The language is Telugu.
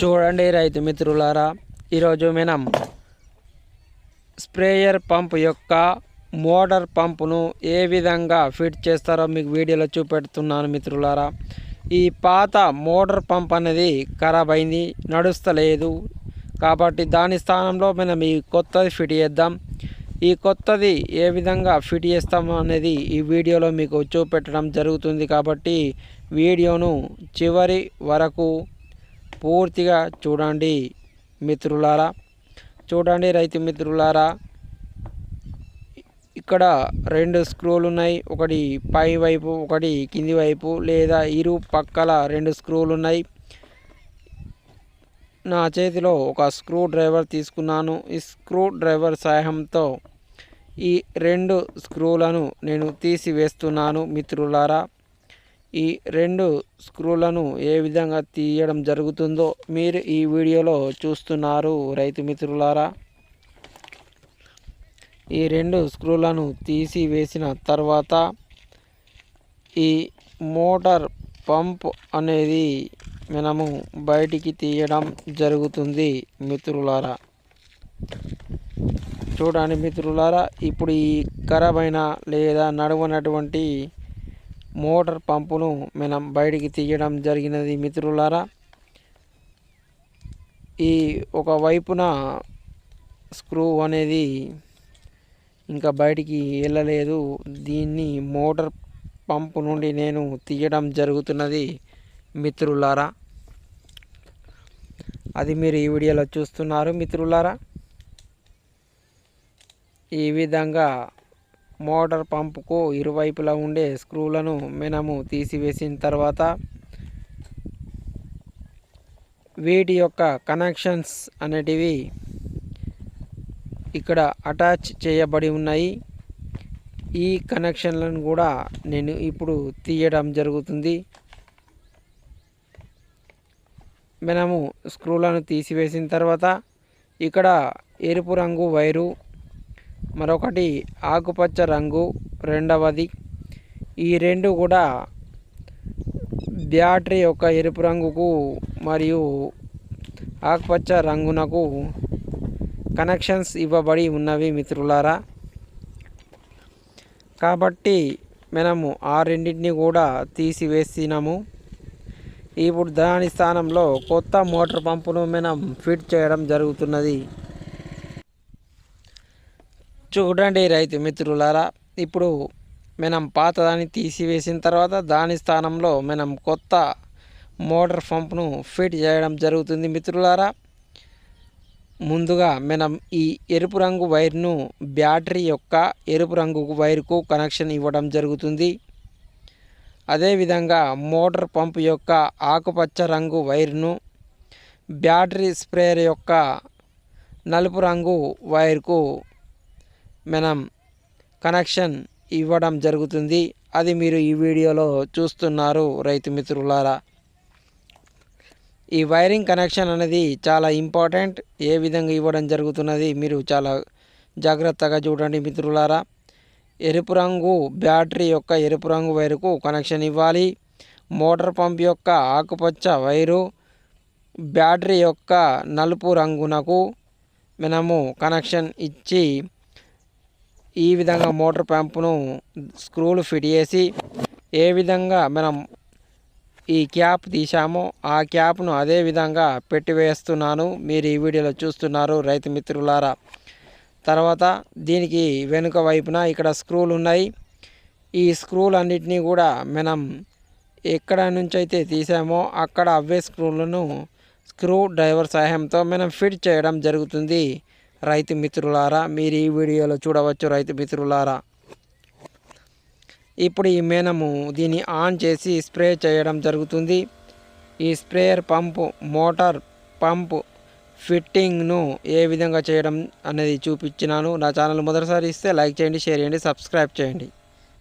చూడండి రైతు మిత్రులారా ఈరోజు మనం స్ప్రేయర్ పంప్ యొక్క మోటార్ పంపును ఏ విధంగా ఫిట్ చేస్తారో మీకు వీడియోలో చూపెడుతున్నాను మిత్రులారా. ఈ పాత మోటార్ పంప్ అనేది ఖరాబ్ అయింది నడుస్తలేదు. కాబట్టి దాని స్థానంలో మనం ఈ కొత్తది ఫిట్ చేద్దాం. ఈ కొత్తది ఏ విధంగా ఫిట్ చేస్తాము అనేది ఈ వీడియోలో మీకు చూపెట్టడం జరుగుతుంది కాబట్టి వీడియోను చివరి వరకు పూర్తిగా చూడండి మిత్రులారా. చూడండి రైతు మిత్రులారా. ఇక్కడ రెండు స్క్రూలు ఉన్నాయి. ఒకటి పై వైపు ఒకటి కింది వైపు లేదా ఇరు పక్కల రెండు స్క్రూలు ఉన్నాయి. నా చేతిలో ఒక స్క్రూ డ్రైవర్ తీసుకున్నాను. ఈ స్క్రూ డ్రైవర్ సహాయంతో ఈ రెండు స్క్రూలను నేను తీసివేస్తున్నాను మిత్రులారా. ఈ రెండు స్క్రూలను ఏ విధంగా తీయడం జరుగుతుందో మీరు ఈ వీడియోలో చూస్తున్నారు రైతు మిత్రులారా. ఈ రెండు స్క్రూలను తీసి వేసిన తర్వాత ఈ మోటార్ పంప్ అనేది మనము బయటికి తీయడం జరుగుతుంది మిత్రులారా. చూడండి మిత్రులారా ఇప్పుడు ఈ ఖరాబైన లేదా నడవనటువంటి మోటార్ పంపును మనం బయటికి తీయడం జరిగినది మిత్రులారా. ఈ ఒక వైపున స్క్రూ అనేది ఇంకా బయటికి వెళ్ళలేదు. దీన్ని మోటార్ పంపు నుండి నేను తీయడం జరుగుతున్నది మిత్రులారా. అది మీరు ఈ వీడియోలో చూస్తున్నారు మిత్రులారా. ఈ విధంగా మోటార్ పంపుకు ఇరువైపులా ఉండే స్క్రూలను మనము తీసివేసిన తర్వాత వీటి యొక్క కనెక్షన్స్ అనేటివి ఇక్కడ అటాచ్ చేయబడి ఉన్నాయి. ఈ కనెక్షన్లను కూడా నేను ఇప్పుడు తీయడం జరుగుతుంది. మనము స్క్రూలను తీసివేసిన తర్వాత ఇక్కడ ఎరుపు రంగు వైరు మరొకటి ఆకుపచ్చ రంగు రెండవది ఈ రెండు కూడా బ్యాటరీ యొక్క ఎరుపు రంగుకు మరియు ఆకుపచ్చ రంగునకు కనెక్షన్స్ ఇవ్వబడి ఉన్నవి మిత్రులారా. కాబట్టి మనము ఆ రెండింటిని కూడా తీసివేసినాము. ఇప్పుడు దాని స్థానంలో కొత్త మోటార్ పంపును మనం ఫిట్ చేయడం జరుగుతున్నది. చూడండి రైతు మిత్రులారా ఇప్పుడు మనం పాతదాన్ని తీసివేసిన తర్వాత దాని స్థానంలో మనం కొత్త మోటార్ పంప్ను ఫిట్ చేయడం జరుగుతుంది మిత్రులారా. ముందుగా మనం ఈ ఎరుపు రంగు వైర్ను బ్యాటరీ యొక్క ఎరుపు రంగు వైర్కు కనెక్షన్ ఇవ్వడం జరుగుతుంది. అదేవిధంగా మోటార్ పంప్ యొక్క ఆకుపచ్చ రంగు వైర్ను బ్యాటరీ స్ప్రేయర్ యొక్క నలుపు రంగు వైర్కు మనం కనెక్షన్ ఇవ్వడం జరుగుతుంది. అది మీరు ఈ వీడియోలో చూస్తున్నారు రైతు మిత్రులారా. ఈ వైరింగ్ కనెక్షన్ అనేది చాలా ఇంపార్టెంట్. ఏ విధంగా ఇవ్వడం జరుగుతున్నది మీరు చాలా జాగ్రత్తగా చూడండి మిత్రులారా. ఎరుపు రంగు బ్యాటరీ యొక్క ఎరుపు రంగు వైరుకు కనెక్షన్ ఇవ్వాలి. మోటార్ పంప్ యొక్క ఆకుపచ్చ వైరు బ్యాటరీ యొక్క నలుపు రంగునకు మనము కనెక్షన్ ఇచ్చి ఈ విధంగా మోటార్ పంపును స్క్రూలు ఫిట్ చేసి ఏ విధంగా మనం ఈ క్యాప్ తీసామో ఆ క్యాప్ను అదే విధంగా పెట్టివేస్తున్నాను. మీరు ఈ వీడియోలో చూస్తున్నారు రైతు మిత్రులారా. తర్వాత దీనికి వెనుక వైపున ఇక్కడ స్క్రూలు ఉన్నాయి. ఈ స్క్రూలు అన్నిటినీ కూడా మనం ఎక్కడ నుంచి అయితే తీసామో అక్కడ అవే స్క్రూలను స్క్రూ డ్రైవర్ సహాయంతో మనం ఫిట్ చేయడం జరుగుతుంది. రైతు మిత్రులారా మీరు ఈ వీడియోలో చూడవచ్చు రైతు మిత్రులారా. ఇప్పుడు ఈ మేనము దీన్ని ఆన్ చేసి స్ప్రే చేయడం జరుగుతుంది. ఈ స్ప్రేయర్ పంపు మోటార్ పంపు ఫిట్టింగ్ను ఏ విధంగా చేయడం అనేది చూపించినాను. నా ఛానల్ మొదటిసారి ఇస్తే లైక్ చేయండి షేర్ చేయండి సబ్స్క్రైబ్ చేయండి.